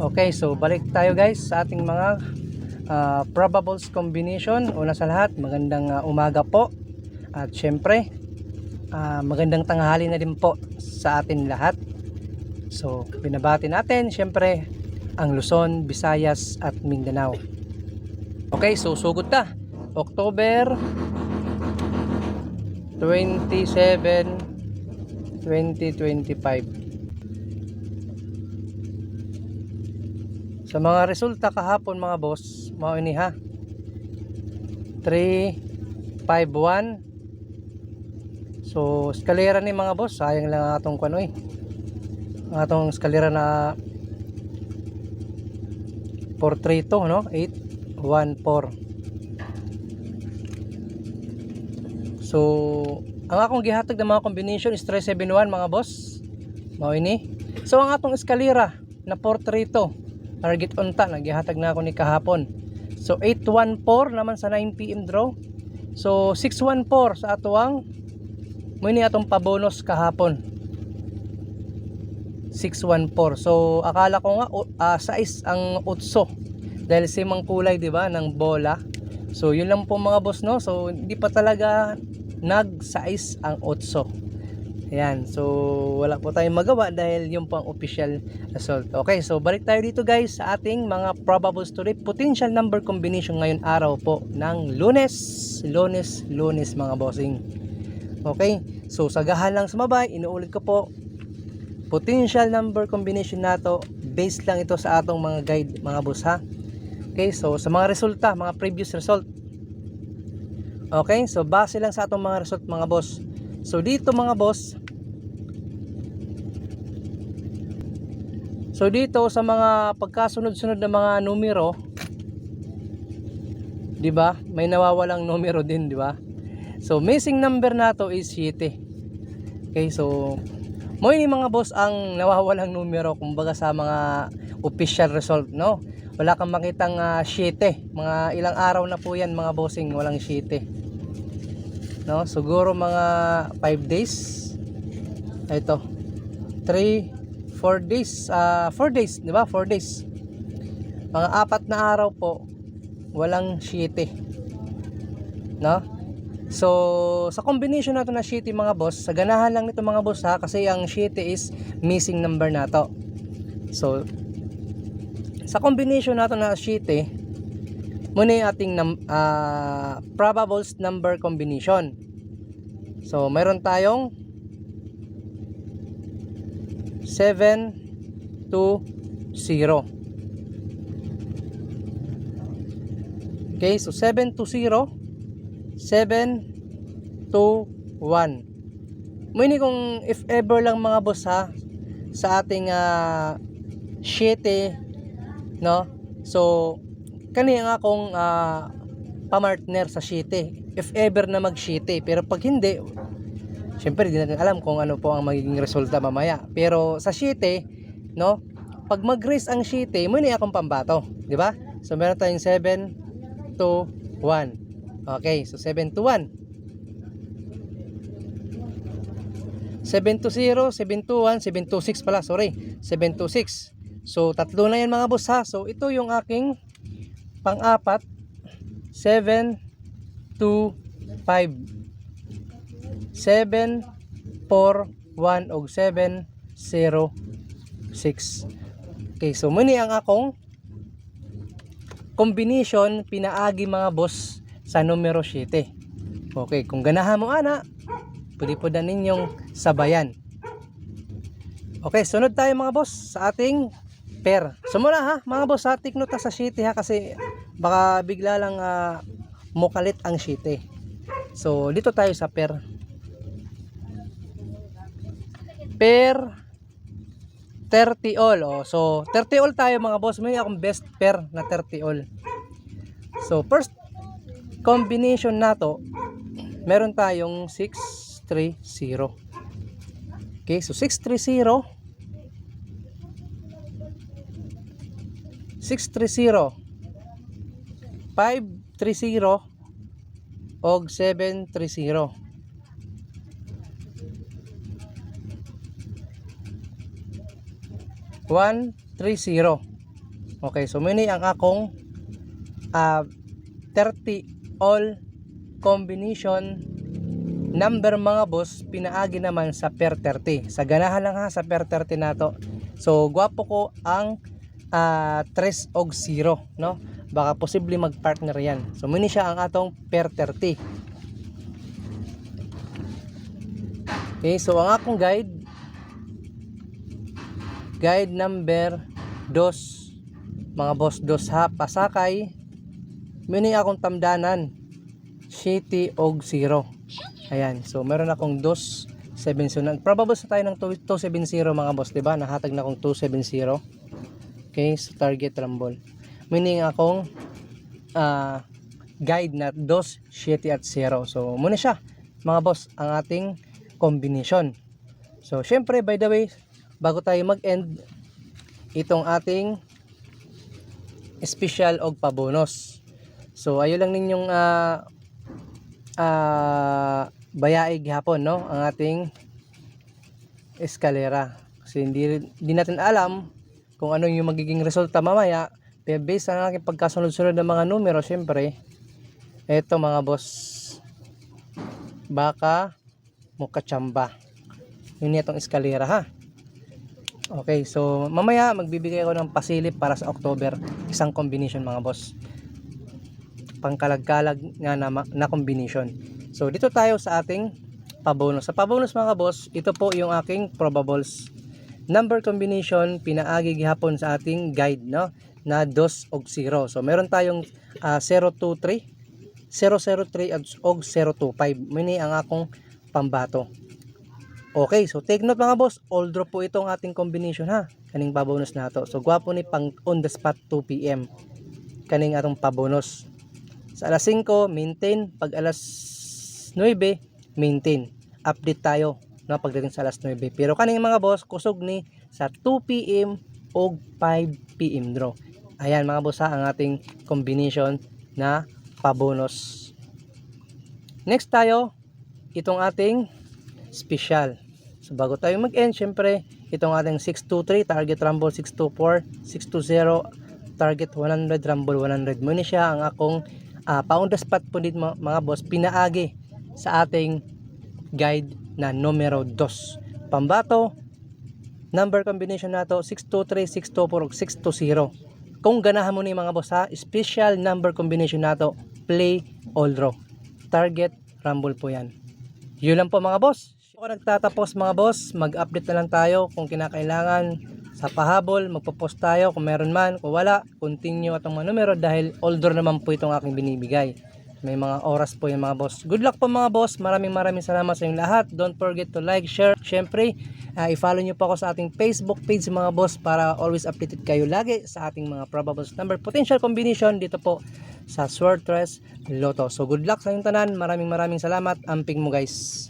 Okay, so balik tayo guys sa ating mga ah, probables combination. Una sa lahat, magandang ah, umaga po. At syempre, ah, magandang tanghali na din po sa atin lahat. So, binabati natin syempre ang Luzon, Visayas at Mindanao. Okay, so sugod na. October 27 2025. Sa mga resulta kahapon mga boss, mao ini ha. 3 5 1 So, eskalera ni mga boss, sayang lang ang atong kuno eh. Ang atong eskalera na 432 no? 8 1 4 So, ang akong gihatag ng mga combination is 371 mga boss. Mao ini. So, ang atong eskalera na 432 target unta nagihatag na ako ni kahapon. So 814 naman sa 9pm draw. So 614 sa atuang muni atong pabonus kahapon. 614 so akala ko nga uh, size ang utso dahil simang kulay di ba ng bola. So yun lang po mga boss no? So hindi pa talaga nag size ang utso Ayan, so wala po tayong magawa dahil yung pang official result. Okay, so balik tayo dito guys sa ating mga probable story potential number combination ngayon araw po ng lunes, lunes, lunes mga bossing. Okay, so sagahan lang sumabay, inuulit ko po, potential number combination nato, based lang ito sa atong mga guide mga boss ha. Okay, so sa mga resulta, mga previous result. Okay, so base lang sa atong mga result mga boss. So dito mga boss, So dito sa mga pagkasunod-sunod na mga numero, 'di ba? May nawawalang numero din, 'di ba? So missing number nato is 7. Okay, so mo ini mga boss ang nawawalang numero kumbaga sa mga official result, no? Wala kang makitang uh, 7. Mga ilang araw na po 'yan mga bossing, walang 7. No? Siguro mga 5 days. Ito. 3 4 days, uh, 4 days, di ba? 4 days. Mga apat na araw po, walang shitty. No? So, sa combination nato na shitty mga boss, sa ganahan lang nito mga boss ha, kasi ang shitty is missing number nato. So, sa combination nato na shitty, muna yung ating uh, probables number combination. So, meron tayong 7 to 0 okay so 7 to 0 7 to 1 muni kung if ever lang mga boss ha sa ating uh, 7 no? So kani nga akong uh, pamartner sa 7 if ever na mag 7 pero pag hindi Siyempre, hindi natin alam kung ano po ang magiging resulta mamaya. Pero sa 7, no? Pag mag-race ang 7, muna akong pambato. Di ba? So, meron tayong 7 to 1. Okay, so 7 to 1. 7 to 0, 7 to 1, 7 to 6 pala, sorry. 7 to 6. So, tatlo na yan mga boss ha. So, ito yung aking pang-apat. 7 to 5. 7 4 1 og 7 0 6 okay so muni ang akong combination pinaagi mga boss sa numero 7 okay kung ganahan mo ana pwede po na ninyong sabayan. Okay sunod tayo mga boss sa ating pair. So ha mga boss ha take note sa 7 ha kasi baka bigla lang uh, mukalit ang 7 so dito tayo sa pair per 30 all. Oh. So, 30 all tayo mga boss. May akong best pair na 30 all. So, first combination na to, meron tayong 630. Okay, so 630 630 530 og 730 130 Okay, so muni ang akong ah 30 all combination number mga boss pinaagi naman sa per 30 sa ganahan lang ha sa per 30 nato so gwapo ko ang ah 3 og 0 no? Baka posible mag-partner yan. So muni siya ang atong per 30 okay so ang akong guide guide number 2 mga boss dos ha pasakay muni akong tamdanan City og 0 ayan so meron akong 2 7 nag probable sa tayo ng 2- 270 mga boss di ba nahatag na akong 270 okay so target rumble. Meaning akong ah, guide na 2 7 at 0 so muna siya. Mga boss ang ating combination. So syempre by the way bago tayo mag end itong ating special og pabonus. So ayo lang ninyong ah ah bayaig hapon no? Ang ating eskalera. Kasi hindi, hindi natin alam kung ano yung magiging resulta mamaya. Pero based sa aking pagkasunod-sunod ng mga numero syempre eto mga boss. Baka mukachamba. Yun itong eskalera ha okay so mamaya magbibigay ako ng pasilip para sa October isang combination mga boss pangkalag-kalag nga na, na combination. So dito tayo sa ating pabonus. Sa pabonus mga boss, ito po yung aking probables number combination pinaagi gihapon sa ating guide no na 2 og 0. So meron tayong ah, 023, 003 at og 025. Mini ang akong pambato. Okay, so take note mga boss, all draw po itong ating combination ha. Kaning pabonus na to. So gwapo ni pang on the spot 2 PM. Kaning atong pabonus. Sa alas 5, maintain. Pag alas 9, maintain. Update tayo no, pagdating sa alas 9. Pero kaning mga boss, kusog ni sa 2 p.m. o 5 p.m. draw. Ayan mga boss ha, ang ating combination na pabonus. Next tayo, itong ating special. So bago tayo mag-end, syempre, itong ating 623, target rumble 624, 620, target 100, rumble 100. Muna siya ang akong uh, pound spot po dito mga, boss, pinaagi sa ating guide na numero 2. Pambato, number combination nato 623, 624, ug 620. Kung ganahan mo ni mga boss ha, special number combination nato, play all draw. Target, rumble po yan. Yun lang po mga boss. Kung nagtatapos mga boss, mag-update na lang tayo kung kinakailangan sa pahabol, magpo-post tayo kung meron man, kung wala, continue atong mga numero dahil older naman po itong aking binibigay. May mga oras po yung mga boss. Good luck po mga boss. Maraming maraming salamat sa inyong lahat. Don't forget to like, share. Siyempre, ah, i-follow nyo po ako sa ating Facebook page mga boss para always updated kayo lagi sa ating mga probable number potential combination dito po sa Sword Lotto. So good luck sa inyong tanan. Maraming maraming salamat. Amping mo guys.